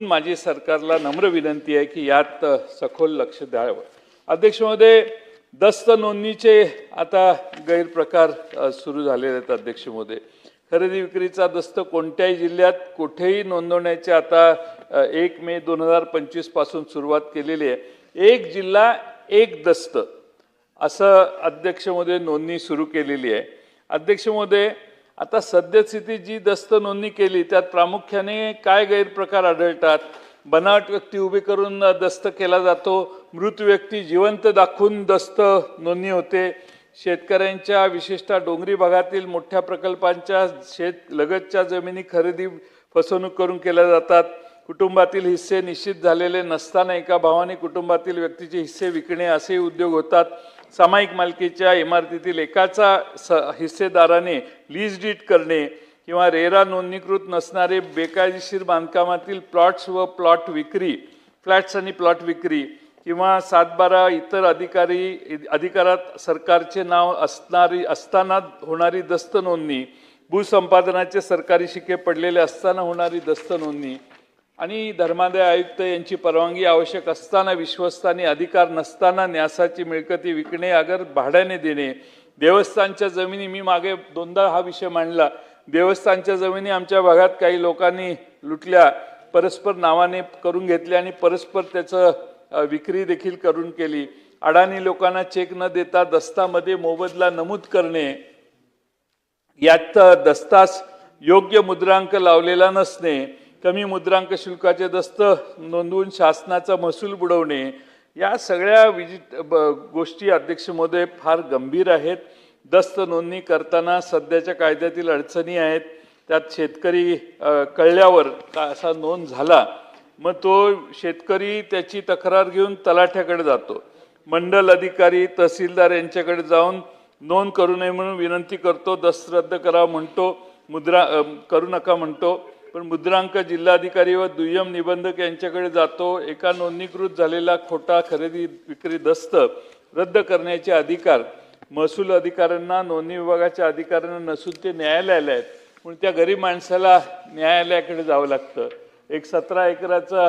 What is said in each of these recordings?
माझी सरकारला नम्र विनंती आहे की यात सखोल लक्ष द्यावं. अध्यक्ष महोदय दस्त नोंदणीचे आता गैरप्रकार सुरू झालेले आहेत अध्यक्ष महोदय खरेदी विक्रीचा दस्त कोणत्याही जिल्ह्यात कुठेही नोंदवण्याचे आता एक मे दोन हजार पंचवीसपासून सुरुवात केलेली आहे. एक जिल्हा एक दस्त असं अध्यक्ष महोदय नोंदणी सुरू केलेली आहे. अध्यक्ष महोदय आता सद्यस्थिती जी दस्त नोंदणी केली त्यात प्रामुख्याने काय गैरप्रकार आढळतात? बनावट व्यक्ती उभी करून दस्त केला जातो मृत व्यक्ती जिवंत दाखवून दस्त नोंदणी होते. शेतकऱ्यांच्या विशेषतः डोंगरी भागातील मोठ्या प्रकल्पांच्या शेत लगतच्या जमिनी खरेदी फसवणूक करून केल्या जातात. कुटुंबातील हिस्से निश्चित झालेले नसताना एका भावाने कुटुंबातील व्यक्तीचे हिस्से विकणे असेही उद्योग होतात. सामायिक मालकीच्या इमारतीतील एकाचा स हिस्सेदाराने लीज डीट करणे किंवा रेरा नोंदणीकृत नसणारे बेकायदेशीर बांधकामातील प्लॉट्स व प्लॉट विक्री फ्लॅट्स आणि प्लॉट विक्री किंवा सातबारा इतर अधिकारी अधिकारात सरकारचे नाव असणारी असताना होणारी दस्त नोंदणी भूसंपादनाचे सरकारी शिक्के पडलेले असताना होणारी दस्त नोंदणी आणि धर्मादाय आयुक्त यांची परवानगी आवश्यक असताना विश्वस्तानी अधिकार नसताना न्यासाची मिळकती विकणे अगर भाड्याने देणे. देवस्थानच्या जमिनी मी मागे दोनदा हा विषय मांडला. देवस्थानच्या जमिनी आमच्या भागात काही लोकांनी लुटल्या परस्पर नावाने करून घेतल्या आणि परस्पर त्याचं विक्री देखील करून केली. अडाणी लोकांना चेक न देता दस्तामध्ये मोबदला नमूद करणे. यात दस्तास योग्य मुद्रांक लावलेला नसणे. कमी मुद्रांक शुल्काचे दस्त नोंदवून शासनाचा महसूल बुडवणे या सगळ्या विजिट ब- गोष्टी अध्यक्ष महोदय फार गंभीर आहेत. दस्त नोंदणी करताना सध्याच्या कायद्यातील अडचणी आहेत. त्यात शेतकरी कळल्यावर का असा नोंद झाला. मग तो शेतकरी त्याची तक्रार घेऊन तलाठ्याकडे जातो. मंडल अधिकारी तहसीलदार यांच्याकडे जाऊन नोंद करू नये म्हणून विनंती करतो दस्त रद्द करा म्हणतो मुद्रा करू नका म्हणतो. पण मुद्रांक जिल्हाधिकारी व दुय्यम निबंधक यांच्याकडे जातो. एका नोंदणीकृत झालेला खोटा खरेदी विक्री दस्त रद्द करण्याचे अधिकार महसूल अधिकाऱ्यांना नोंदणी विभागाच्या अधिकाऱ्यांना नसून ते न्यायालयाला आहेत. म्हणून त्या गरीब माणसाला न्यायालयाकडे जावं लागतं. एक सतरा एकराचा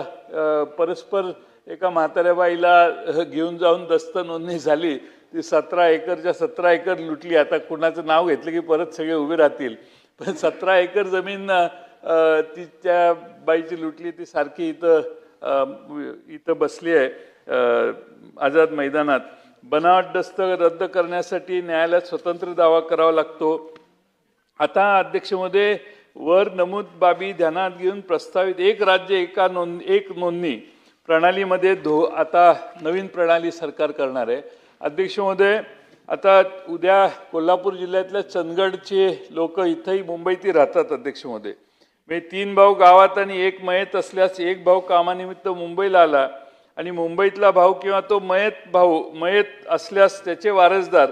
परस्पर एका म्हाताऱ्या बाईला घेऊन जाऊन दस्त नोंदणी झाली. ती सतरा एकरच्या सतरा एकर लुटली. आता कुणाचं नाव घेतलं की परत सगळे उभे राहतील. पण सतरा एकर जमीन ती त्या बाईची लुटली ती सारखी इथं इथं बसली आहे आझाद मैदानात. बनावट दस्त रद्द करण्यासाठी न्यायालयात स्वतंत्र दावा करावा लागतो. आता अध्यक्षमध्ये वर नमूद बाबी ध्यानात घेऊन प्रस्तावित एक राज्य एका नोंद एक नोंदणी प्रणालीमध्ये धो आता नवीन प्रणाली सरकार करणार आहे. अध्यक्षमध्ये आता उद्या कोल्हापूर जिल्ह्यातल्या चंदगडचे लोक इथंही मुंबईतही राहतात अध्यक्षमध्ये. म्हणजे तीन भाऊ गावात आणि एक मयत असल्यास एक भाऊ कामानिमित्त मुंबईला आला. आणि मुंबईतला भाऊ किंवा तो मयत भाऊ मयत असल्यास त्याचे वारसदार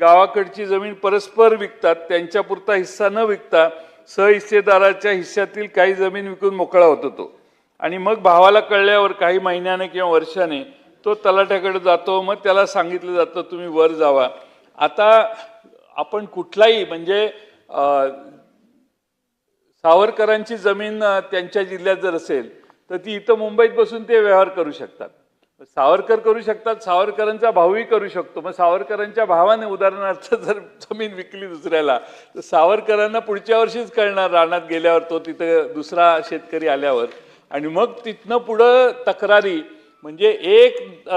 गावाकडची जमीन परस्पर विकतात त्यांच्यापुरता हिस्सा न विकता सहहिस्सेदाराच्या हिस्स्यातील काही जमीन विकून मोकळा होतो तो. आणि मग भावाला कळल्यावर काही महिन्याने किंवा वर्षाने तो तलाठ्याकडे जातो मग त्याला सांगितलं जातं तुम्ही वर जावा. आता आपण कुठलाही म्हणजे सावरकरांची जमीन त्यांच्या जिल्ह्यात जर असेल तर ती इथं मुंबईत बसून ते व्यवहार करू शकतात. सावरकर करू शकतात सावरकरांचा भाऊही करू शकतो. मग सावरकरांच्या भावाने उदाहरणार्थ जर जमीन विकली दुसऱ्याला तर सावरकरांना पुढच्या वर्षीच कळणार रानात गेल्यावर तो तिथं दुसरा शेतकरी आल्यावर. आणि मग तिथनं पुढं तक्रारी म्हणजे एक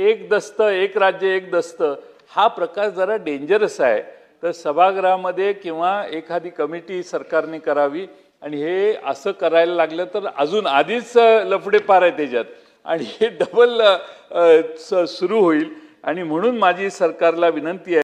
एक दस्त एक राज्य एक दस्त हा प्रकार जरा डेंजरस आहे. तर सभागृहामध्ये किंवा एखादी कमिटी सरकारने करावी. आणि हे असं करायला लागलं तर अजून आधीच लफडे पार आहे त्याच्यात. आणि हे डबल सुरू होईल. आणि म्हणून माझी सरकारला विनंती आहे.